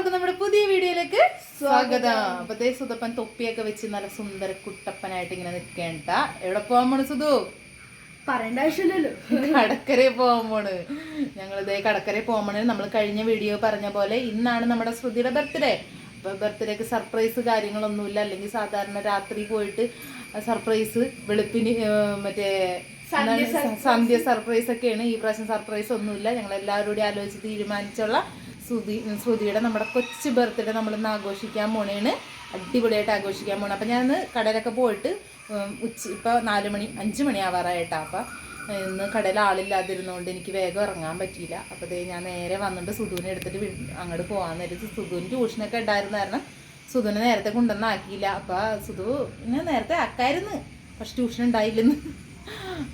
എല്ലാവർക്കും നമ്മുടെ പുതിയ വീഡിയോയിലേക്ക് സ്വാഗതം. അപ്പത്തേ സുതപ്പൻ തൊപ്പിയൊക്കെ വെച്ച് നല്ല സുന്ദര കുട്ടപ്പനായിട്ട് ഇങ്ങനെ നിൽക്കേണ്ട. എവിടെ പോകാൻ പോണ് സുധു? പറയേണ്ട ആവശ്യമില്ലല്ലോ. കടക്കരെ പോകാൻ പോണ്. ഞങ്ങളിതേ കടക്കരെ പോകാൻ പോണ്. നമ്മൾ കഴിഞ്ഞ വീഡിയോ പറഞ്ഞ പോലെ ഇന്നാണ് നമ്മുടെ ശ്രുതിയുടെ ബർത്ത്ഡേ. അപ്പൊ ബർത്ത്ഡേക്ക് സർപ്രൈസ് കാര്യങ്ങളൊന്നുമില്ല. അല്ലെങ്കിൽ സാധാരണ രാത്രി പോയിട്ട് സർപ്രൈസ് വെളുപ്പിന് മറ്റേ സന്ധ്യ സർപ്രൈസ്. ഒക്കെയാണ്. ഈ പ്രാവശ്യം സർപ്രൈസ് ഒന്നുമില്ല. ഞങ്ങൾ എല്ലാവരും കൂടി ആലോചിച്ച് തീരുമാനിച്ചുള്ള ശ്രുതി ശ്രുതിയുടെ നമ്മുടെ കൊച്ചു ബർത്ത്ഡേ നമ്മൾ ഇന്ന് ആഘോഷിക്കാൻ പോണേണ്. അടിപൊളിയായിട്ട് ആഘോഷിക്കാൻ പോണ. അപ്പം ഞാൻ ഇന്ന് കടയിലൊക്കെ പോയിട്ട് ഉച്ച ഇപ്പോൾ നാല് മണി അഞ്ച് മണി ആവാറായിട്ടാ. അപ്പം ഇന്ന് കടയിൽ ആളില്ലാതിരുന്നതുകൊണ്ട് എനിക്ക് വേഗം ഇറങ്ങാൻ പറ്റിയില്ല. അപ്പോൾ ദേ ഞാൻ നേരെ വന്നിട്ട് സുധുവിനെ എടുത്തിട്ട് അങ്ങോട്ട് പോകാൻ നേരത്ത് സുധുവിന് ട്യൂഷനൊക്കെ ഉണ്ടായിരുന്ന കാരണം സുധുവിനെ നേരത്തെ കൊണ്ടുവന്ന് ആക്കിയില്ല. അപ്പോൾ സുധു പിന്നെ നേരത്തെ ആക്കായിരുന്നു. പക്ഷെ ട്യൂഷൻ ഉണ്ടായില്ലെന്ന്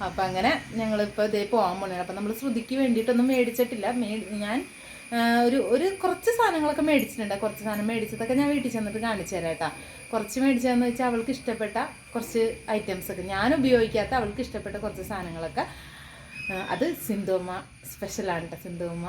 അപ്പം അങ്ങനെ ഞങ്ങളിപ്പോൾ ഇതേ പോകാൻ പോണേ അപ്പം നമ്മൾ ശ്രുതിക്ക് വേണ്ടിയിട്ടൊന്നും മേടിച്ചിട്ടില്ല. മേടി ഞാൻ ഒരു ഒരു കുറച്ച് സാധനങ്ങളൊക്കെ മേടിച്ചിട്ടുണ്ട്. കുറച്ച് സാധനം മേടിച്ചതൊക്കെ ഞാൻ വീട്ടിൽ ചെന്നിട്ട് കാണിച്ചു തരാം കേട്ടോ. കുറച്ച് മേടിച്ചതെന്ന് വെച്ചാൽ അവൾക്ക് ഇഷ്ടപ്പെട്ട കുറച്ച് ഐറ്റംസ് ഒക്കെ. ഞാൻ ഉപയോഗിക്കാത്ത അവൾക്ക് ഇഷ്ടപ്പെട്ട കുറച്ച് സാധനങ്ങളൊക്കെ. അത് സിന്ധുമ്മ സ്പെഷ്യലാണ് കേട്ടോ സിന്ധുമ്മ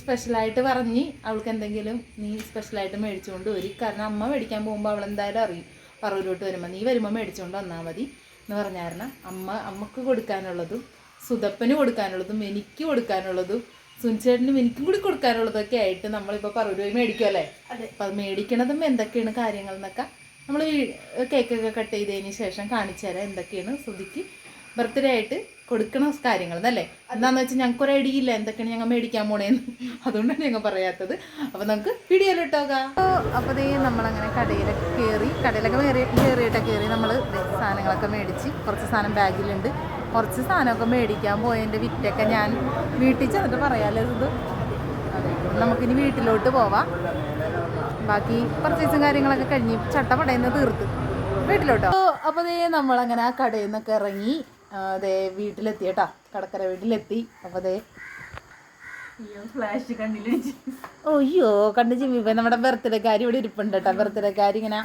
സ്പെഷ്യലായിട്ട് പറഞ്ഞ് അവൾക്ക് എന്തെങ്കിലും നീ സ്പെഷ്യലായിട്ട് മേടിച്ചുകൊണ്ട് വരും. കാരണം അമ്മ മേടിക്കാൻ പോകുമ്പോൾ അവൾ എന്തായാലും അറിയും. പറവൂരോട്ട് വരുമ്പോൾ നീ വരുമ്പോൾ മേടിച്ചുകൊണ്ട് വന്നാൽ മതി എന്ന് പറഞ്ഞായിരുന്നു. അമ്മ അമ്മയ്ക്ക് കൊടുക്കാനുള്ളതും സുതപ്പന് കൊടുക്കാനുള്ളതും എനിക്ക് കൊടുക്കാനുള്ളതും സുനിച്ചേട്ടനും എനിക്കും കൂടി കൊടുക്കാനുള്ളതൊക്കെ ആയിട്ട് നമ്മളിപ്പോൾ പറഞ്ഞു പോയി മേടിക്കുമല്ലേ അപ്പൊ അപ്പം അത് മേടിക്കണതും എന്തൊക്കെയാണ് കാര്യങ്ങൾ എന്നൊക്കെ നമ്മൾ കേക്കൊക്കെ കട്ട് ചെയ്തതിന് ശേഷം കാണിച്ചു തരാം എന്തൊക്കെയാണ് ശ്രുതിക്ക് ബർത്ത്ഡേ ആയിട്ട് കൊടുക്കണ കാര്യങ്ങൾ എന്നല്ലേ എന്താന്ന് വെച്ചാൽ ഞങ്ങൾക്ക് ഒരു ഐഡിയ ഇല്ല എന്തൊക്കെയാണ് ഞങ്ങൾ മേടിക്കാൻ പോണേന്ന്. അതുകൊണ്ടാണ് ഞങ്ങൾ പറയാത്തത്. അപ്പോൾ നമുക്ക് വീഡിയോയിലിട്ടോകാം അപ്പോൾ ഇതേ നമ്മളങ്ങനെ കടയിലൊക്കെ കയറി കടയിലൊക്കെ കയറി കയറിയിട്ടൊക്കെ കയറി നമ്മൾ സാധനങ്ങളൊക്കെ മേടിച്ച് കുറച്ച് സാധനം ബാഗിലുണ്ട്. കുറച്ച് സാധനമൊക്കെ മേടിക്കാൻ പോയതിന്റെ വിറ്റൊക്കെ ഞാൻ വീട്ടിൽ ചെന്നിട്ട് പറയാമല്ലോ ഇത്. അതെ നമുക്കിനി വീട്ടിലോട്ട് പോവാം. ബാക്കി പർച്ചേസും കാര്യങ്ങളൊക്കെ കഴിഞ്ഞ് ചട്ടപ്പടയിൽ നിന്ന് തീർത്ത്. വീട്ടിലോട്ടോ? അപ്പോൾ ദേ നമ്മളങ്ങനെ ആ കടയിൽ നിന്നൊക്കെ ഇറങ്ങി അതേ വീട്ടിലെത്തി കേട്ടോ. കടക്കര വീട്ടിലെത്തി. അപ്പോൾ ദേ അയ്യോ കണ്ട് ജിമ്മിപ്പ നമ്മുടെ ബർത്ത്ഡേക്കാരി ഇവിടെ ഇരിപ്പുണ്ട് കേട്ടോ. ബർത്ത്ഡേക്കാരി ഇങ്ങനെ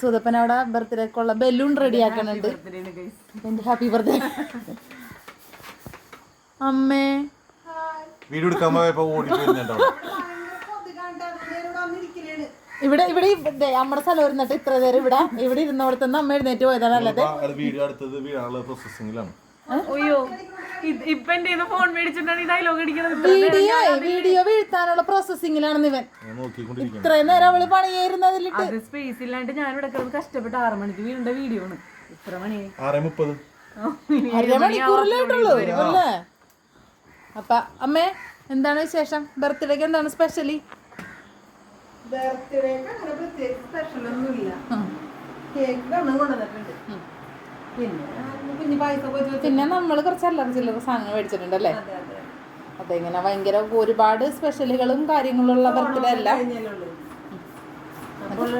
സുതപ്പൻ അവിടെ ബർത്ത്ഡേക്കുള്ള ബലൂൺ റെഡി ആക്കണുണ്ട് എന്റെ ഹാപ്പി ബർത്ത്ഡേ അമ്മേ. വീഡിയോ എടുക്കാൻ പോയപ്പോ ഓടി വരുന്നുണ്ടോ? ഇവിടെ ഇവിടെ ദേ നമ്മുടെ സ്ഥലം ഇരുന്നിട്ട് ഇത്ര നേരം ഇവിടെ ഇവിടെ ഇരുന്നോടത്തുനിന്ന് അമ്മ എഴുന്നേറ്റ് പോയതാണ് അല്ലാതെ വീഡിയോ അടുത്തത് വീഴാനുള്ള പ്രോസസ്സിംഗിലാണ് അയ്യോ ഇപ്പൊ എന്റെ ഫോൺ മേടിച്ചിട്ടാണ് ഈ ഡയലോഗ് അടിക്കുന്നത് വീഡിയോ വീഡിയോ വീഴ്ത്താനുള്ള പ്രോസസ്സിങ്ങിലാണെന്ന് ഇവൻ. നോക്കിക്കൊണ്ടിരിക്കണം. ഇത്രയും നേരം അവൾ പണിയായിരുന്നതിലിട്ട് അത് സ്പേസ് ഇല്ലാണ്ട് ഞാൻ ഇവിടെ കിടന്ന് കഷ്ടപ്പെട്ട് ആറ് മണിക്ക് വീണ്ട വീഡിയോ ആണ് ഇത്ര മണി? ആറ് മുപ്പത്. അരമണിക്കൂറിലായിട്ടുള്ളൂ അല്ലേ? അപ്പൊ അമ്മേ എന്താണ് വിശേഷം? ബർത്ത്ഡേക്ക് എന്താണ് സ്പെഷ്യലി ബർത്ത്ഡേക്ക് അങ്ങനെ പ്രത്യേകിച്ച് സ്പെഷ്യൽ ഒന്നുമില്ല. കേക്ക് കൊണ്ടുവന്നിട്ടുണ്ട്. പിന്നെ? നമ്മൾ കുറച്ച് അല്ലറ ചില്ലറ സാധനങ്ങൾ മേടിച്ചിട്ടുണ്ടല്ലേ? അതെ ഇങ്ങനെ ഭയങ്കര ഒരുപാട് സ്പെഷ്യലുകളും കാര്യങ്ങളുള്ള ബർത്ത്ഡേ അല്ല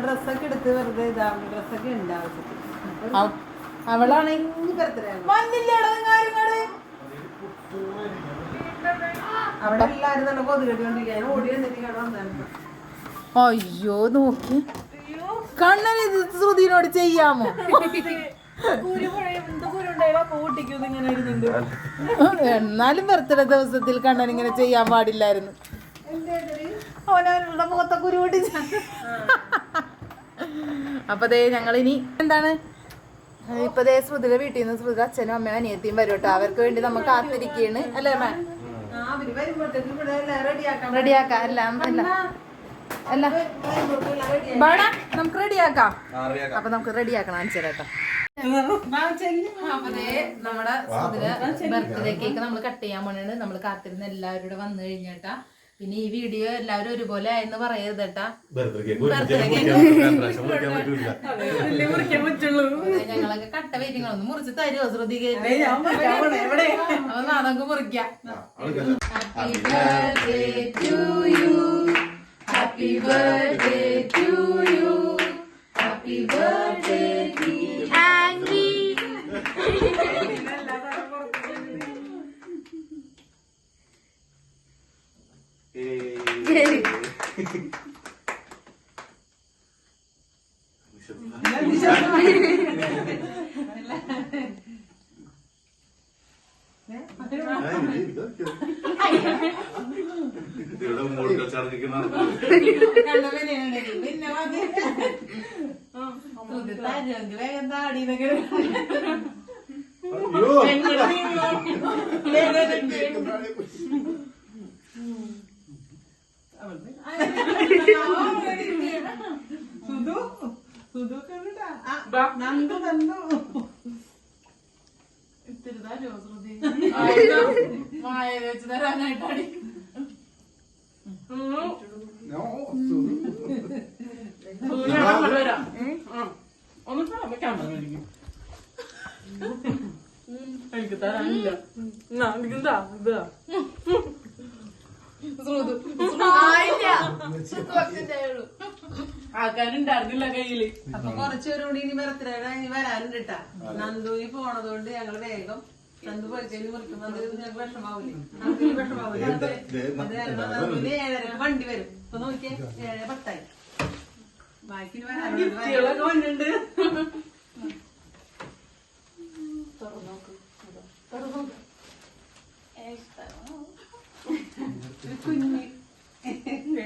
ഡ്രസ്സൊക്കെ എടുത്ത് വെറുതെ ഇതാവും ഡ്രസ്സൊക്കെ ഉണ്ട് ആവശ്യത്തിന്. അവളാണ്? കുഞ്ഞു ബർത്ത്ഡേ ആണ് വന്നില്ലേടാ കാര്യങ്ങൾ അവിടെ എല്ലാവരും നല്ല കൊതുകടിക്കൊണ്ടിരിക്കുക ഞാൻ ഓടി വന്നിട്ട് കാണാൻ അയ്യോ നോക്കി. കണ്ണൻ ഇത് ശ്രുതിനോട് ചെയ്യാമോ? എന്നാലും ബർത്ത്ഡേ ദിവസത്തിൽ കണ്ണൻ ഇങ്ങനെ ചെയ്യാൻ പാടില്ലായിരുന്നു. പൊട്ടി അപ്പൊ ദേ ഞങ്ങളിനി എന്താണ്? ഇപ്പൊ ദേ ശ്രുതിയുടെ വീട്ടിൽ നിന്ന് ശ്രുതി അച്ഛനും അമ്മയും അനിയത്തിയും വരും കേട്ടോ. അവർക്ക് വേണ്ടി നമ്മൾ കാത്തിരിക്കുകയാണ്. അല്ലേ എല്ലാം റെഡിയാക്കാം. അല്ല എല്ലാം എല്ലാം എല്ലാം നമുക്ക് റെഡിയാക്കാം. അപ്പൊ നമുക്ക് റെഡിയാക്കണം കാണിച്ചു നമ്മുടെ ബർത്ത്ഡേ കേക്ക് നമ്മൾ കട്ട് ചെയ്യാൻ പോണാണ് നമ്മൾ കാത്തിരുന്ന എല്ലാവരും കൂടെ വന്നു കഴിഞ്ഞേട്ടാ. പിന്നെ ഈ വീഡിയോ എല്ലാവരും ഒരുപോലെ ആയെന്ന് പറയരുത് കേട്ടാ ഞങ്ങളൊക്കെ കട്ട വെയിറ്റിങ്ങളൊന്നും മുറിച്ച് തരുമോ ശ്രുതി കേക്ക് അപ്പൊ നമുക്ക് മുറിക്കാം. Happy birthday to you happy birthday to you happy birthday angry ഇതിവിടെ മോളിൽ ചടങ്ങിക്ക് കണ്ട പിന്നെയാണ് പിന്നെ മതി ശ്രുതി തരുമെങ്കിൽ വേഗം താടിന്നൊക്കെ സുധു സുധു കണ്ടാ നന്ദു നന്ദു ഇത്തിരി തരുമോ ശ്രുതി വായ വെച്ച് തരാനായിട്ടാടി എനിക്ക് തരാനില്ല. എന്നാ, എനിക്ക് ഇതാ, ഇതാ. ആൾക്കാരുണ്ടായിരുന്നില്ല കയ്യിൽ. അപ്പൊ കുറച്ചുകൂടി ഇനി ബർത്ത്ഡേ കഴിഞ്ഞ് വരാനുണ്ട് കേട്ടാ നന്ദുവിന് പോണതുകൊണ്ട് ഞങ്ങൾ വേഗം ഞങ്ങൾക്ക് ഏഴരക്ക് വണ്ടി വരും ഇപ്പൊ നോക്കിയേ ഏഴ് പത്തായി നോക്ക് വന്നിട്ടുണ്ട്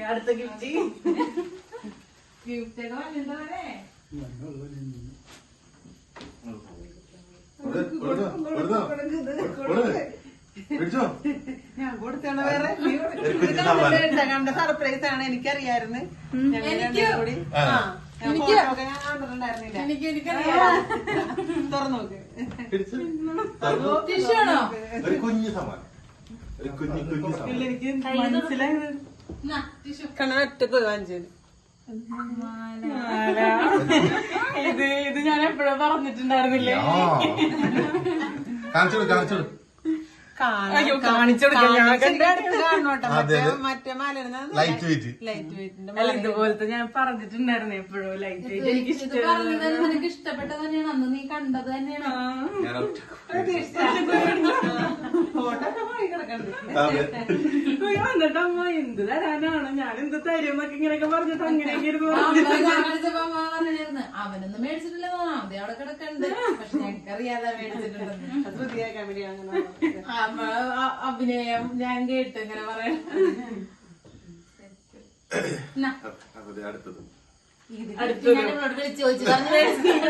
അടുത്ത ഗിഫ്റ്റ് ഗിഫ്റ്റ് ഒക്കെ വന്നിട്ടുണ്ടേ ഞാൻ കൊടുത്തണ വേറെ? ഒരു കുഞ്ഞു സമ്മാനം. കണ്ട സർപ്രൈസ് ആണ് എനിക്കറിയായിരുന്നു. ഞങ്ങൾ കൂടി. എനിക്ക്. എനിക്ക് എനിക്കറിയാം. തുറന്നു നോക്ക്. ഒരു കുഞ്ഞു സമ്മാനം. ഒരു കുഞ്ഞു കുഞ്ഞു ഇല്ല സമ്മാനം. എനിക്ക് മനസ്സിലായത്. ഇത് ഇത് ഞാൻ എപ്പോഴും പറഞ്ഞിട്ടുണ്ടായിരുന്നില്ലേ? കാണിച്ചോളൂ കാണിച്ചോളൂ. അയ്യോ, ലൈറ്റ് വെയിറ്റ് അല്ല ഇതുപോലത്തെ ഞാൻ പറഞ്ഞിട്ടുണ്ടായിരുന്നു എപ്പോഴും ലൈറ്റ് വെയിറ്റ് എനിക്ക് നിനക്ക് ഇഷ്ടപ്പെട്ടത് തന്നെയാണ്. അന്ന് നീ കണ്ടത് തന്നെയാണ്. അമ്മ എന്ത് തരാനാണ്? ഞാൻ എന്ത് തരും? എന്നൊക്കെ ഇങ്ങനെയൊക്കെ പറഞ്ഞിട്ട് അങ്ങനെയൊക്കെ അവനൊന്നും മേടിച്ചിട്ടില്ല അവിടെ കിടക്കണ്ട്. പക്ഷെ ഞങ്ങൾക്കറിയാതെ മേടിച്ചിട്ടുണ്ടെന്ന്. അഭിനയം ഞാൻ കേട്ട് ഇങ്ങനെ പറയാൻ അതെ അടുത്തത്. ഇത് ഞാൻ ഇവളോട് വിളിച്ചു ചോദിച്ചു പറഞ്ഞു? മേടിച്ചിട്ട്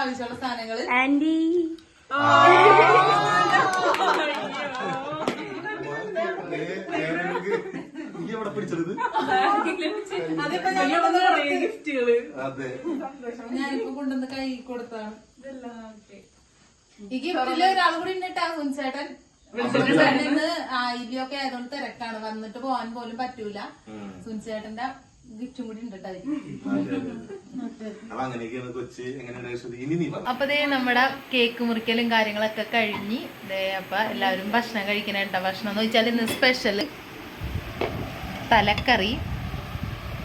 ആവശ്യമുള്ള സാധനങ്ങൾ. ആന്റി നീ എവിടെ പിടിച്ചത് അതെ. ഞാനിപ്പോ കൊണ്ടുവന്ന് കൈ കൊടുത്താണ്. ഈ ഗിഫ്റ്റിൽ ഒരാൾ കൂടി ഉണ്ടിട്ടാ സുൻചേട്ടൻ ഇന്ന് ആയില്യൊക്കെ ആയതുകൊണ്ട് തിരക്കാണ്. വന്നിട്ട് പോവാൻ പോലും പറ്റൂല. സുൻചേട്ടന്റെ ഗിഫ്റ്റും കൂടി ഉണ്ട് അതിൽ അപ്പൊ അങ്ങനെയൊക്കെയാണ് കൊച്ചി എങ്ങനെയാണ് ശ്രുതി ഇനി നീ പറ. അപ്പൊ ദേ നമ്മുടെ കേക്ക് മുറിക്കലും കാര്യങ്ങളൊക്കെ കഴിഞ്ഞ് ദേ അപ്പൊ എല്ലാവരും ഭക്ഷണം കഴിക്കണേണ്ട ഭക്ഷണം എന്ന് വെച്ചാൽ ഇന്ന് സ്പെഷ്യൽ തലക്കറി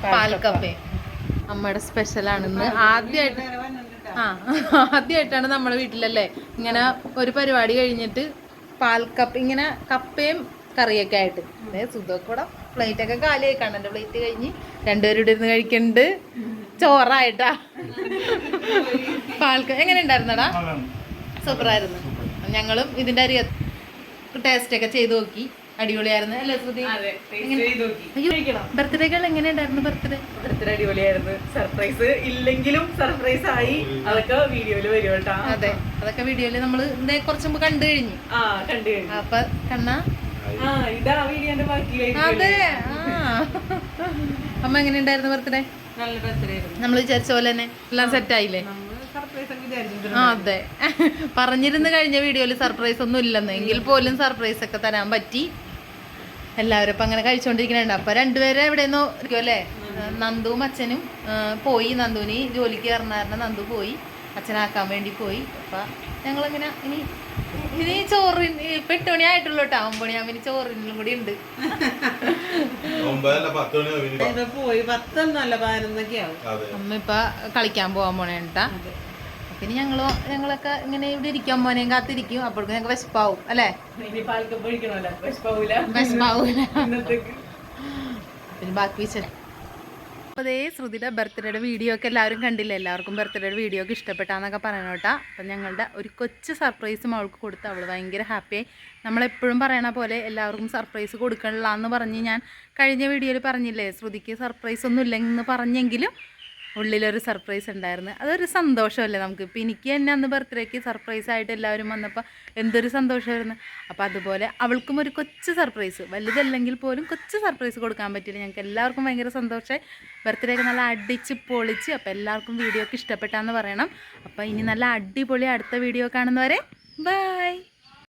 പാൽക്കപ്പേ. നമ്മുടെ സ്പെഷ്യലാണ് ഇന്ന്. ആദ്യമായിട്ട് ആ ആദ്യമായിട്ടാണ് നമ്മുടെ വീട്ടിലല്ലേ? ഇങ്ങനെ ഒരു പരിപാടി കഴിഞ്ഞിട്ട് പാൽക്കപ്പ് ഇങ്ങനെ കപ്പയും കറിയൊക്കെ ആയിട്ട്. ദേ സുധക്കൂടെ പ്ലേറ്റ് ഒക്കെ കാലിയായി കണ്ണന്റെ പ്ലേറ്റ് കഴിഞ്ഞ് രണ്ടുപേരും ഇവിടെ ഇരുന്ന് കഴിക്കുന്നുണ്ട് ചോറായിട്ടാ. പാൽക്ക എങ്ങനെ ഉണ്ടായിരുന്നടാ? സൂപ്പറായിരുന്നു. ഞങ്ങളും ഇതിന്റെ അരി ടേസ്റ്റ് ഒക്കെ ചെയ്തു നോക്കി. അടിപൊളിയായിരുന്നു. അല്ലേ ശ്രുതി? അതെ taste ചെയ്ത് നോക്കി. ബർത്ത്ഡേകൾ എങ്ങനെ ഉണ്ടായിരുന്നു ബർത്ത്ഡേ ബർത്ത്ഡേ അടിപൊളിയായിരുന്നു. സർപ്രൈസ് ഇല്ലെങ്കിലും സർപ്രൈസ് ആയി. അതൊക്കെ വീഡിയോയിൽ വരും കേട്ടോ. അതെ അതൊക്കെ വീഡിയോയിൽ നമ്മൾ കുറച്ച് മുമ്പ് കണ്ടു കഴിഞ്ഞു. ആ കണ്ടു കഴിഞ്ഞു. അപ്പൊ കണ്ണ ഇതാ വീഡിയോന്റെ അതെ ആ. അമ്മ എങ്ങനെ ഉണ്ടായിരുന്നു ബർത്ത്ഡേ? നല്ല ബർത്ത്ഡേ ആയിരുന്നു നമ്മൾ വിചാരിച്ച പോലെ തന്നെ എല്ലാം സെറ്റ് ആയില്ലേ? അതെ. പറഞ്ഞിരുന്നു കഴിഞ്ഞ വീഡിയോയിൽ സർപ്രൈസ് ഒന്നും ഇല്ലെന്ന്. എങ്കിൽ പോലും സർപ്രൈസ് ഒക്കെ തരാൻ പറ്റി. എല്ലാവരും ഇപ്പൊ അങ്ങനെ കഴിച്ചുകൊണ്ടിരിക്കുന്നുണ്ട് അപ്പൊ രണ്ടുപേരെ എവിടെയെന്നോ ഇരിക്കും അല്ലേ? നന്ദുവും അച്ഛനും പോയി. നന്ദുവിന് ജോലിക്ക് കയറുന്ന നന്ദു പോയി. അച്ഛനാക്കാൻ വേണ്ടി പോയി. അപ്പൊ ഞങ്ങളിങ്ങനെ ഇനി ഇനി ചോറിന് ഇപ്പൊ എട്ട് മണി ആയിട്ടുള്ളൂ കേട്ടോ ഒമ്പണി ഇനി ചോറിനും കൂടി ഉണ്ട്. പോയി പത്തൊന്നല്ല പതിനൊന്നൊക്കെ ആവും. അമ്മ ഇപ്പൊ കളിക്കാൻ പോവാൻ പോണേട്ടാ പിന്നെ ഞങ്ങളോ ഞങ്ങളൊക്കെ ഇങ്ങനെ ഇവിടെ ഇരിക്കാൻ പോനേം കാത്തിരിക്കും. അപ്പോഴേക്കും ഞങ്ങൾക്ക് വിശപ്പാവും അല്ലേ? വിശപ്പാവൂല. പിന്നെ ബാക്കി വെച്ച അപ്പോൾ അതേ ശ്രുതിയുടെ ബർത്ത്ഡേയുടെ വീഡിയോ ഒക്കെ എല്ലാവരും കണ്ടില്ല? എല്ലാവർക്കും ബർത്ത്ഡേയുടെ വീഡിയോ ഒക്കെ ഇഷ്ടപ്പെട്ടാന്നൊക്കെ പറയണോട്ടാ അപ്പം ഞങ്ങളുടെ ഒരു കൊച്ചു സർപ്രൈസും അവൾക്ക് കൊടുത്ത് അവൾ ഭയങ്കര ഹാപ്പിയായി. നമ്മളെപ്പോഴും പറയണ പോലെ എല്ലാവർക്കും സർപ്രൈസ് കൊടുക്കണില്ല എന്ന് പറഞ്ഞ് ഞാൻ കഴിഞ്ഞ വീഡിയോയിൽ പറഞ്ഞില്ലേ ശ്രുതിക്ക് സർപ്രൈസ് ഒന്നും ഇല്ലെന്ന് പറഞ്ഞെങ്കിലും ഉള്ളിലൊരു സർപ്രൈസ് ഉണ്ടായിരുന്നു. അതൊരു സന്തോഷമല്ലേ നമുക്ക്? ഇപ്പം എനിക്ക് തന്നെ അന്ന് ബർത്ത്ഡേക്ക് സർപ്രൈസ് ആയിട്ട് എല്ലാവരും വന്നപ്പോൾ എന്തൊരു സന്തോഷമായിരുന്നു. അപ്പോൾ അതുപോലെ അവൾക്കും ഒരു കൊച്ചു സർപ്രൈസ് വലുതല്ലെങ്കിൽ പോലും കൊച്ചു സർപ്രൈസ് കൊടുക്കാൻ പറ്റില്ല ഞങ്ങൾക്ക് എല്ലാവർക്കും ഭയങ്കര സന്തോഷമായി. ബർത്ത്ഡേ ഒക്കെ നല്ല അടിച്ച് പൊളിച്ച് അപ്പോൾ എല്ലാവർക്കും വീഡിയോ ഒക്കെ ഇഷ്ടപ്പെട്ടാന്ന് പറയണം. അപ്പോൾ ഇനി നല്ല അടിപൊളി അടുത്ത വീഡിയോ കാണുന്നവരെ ബൈ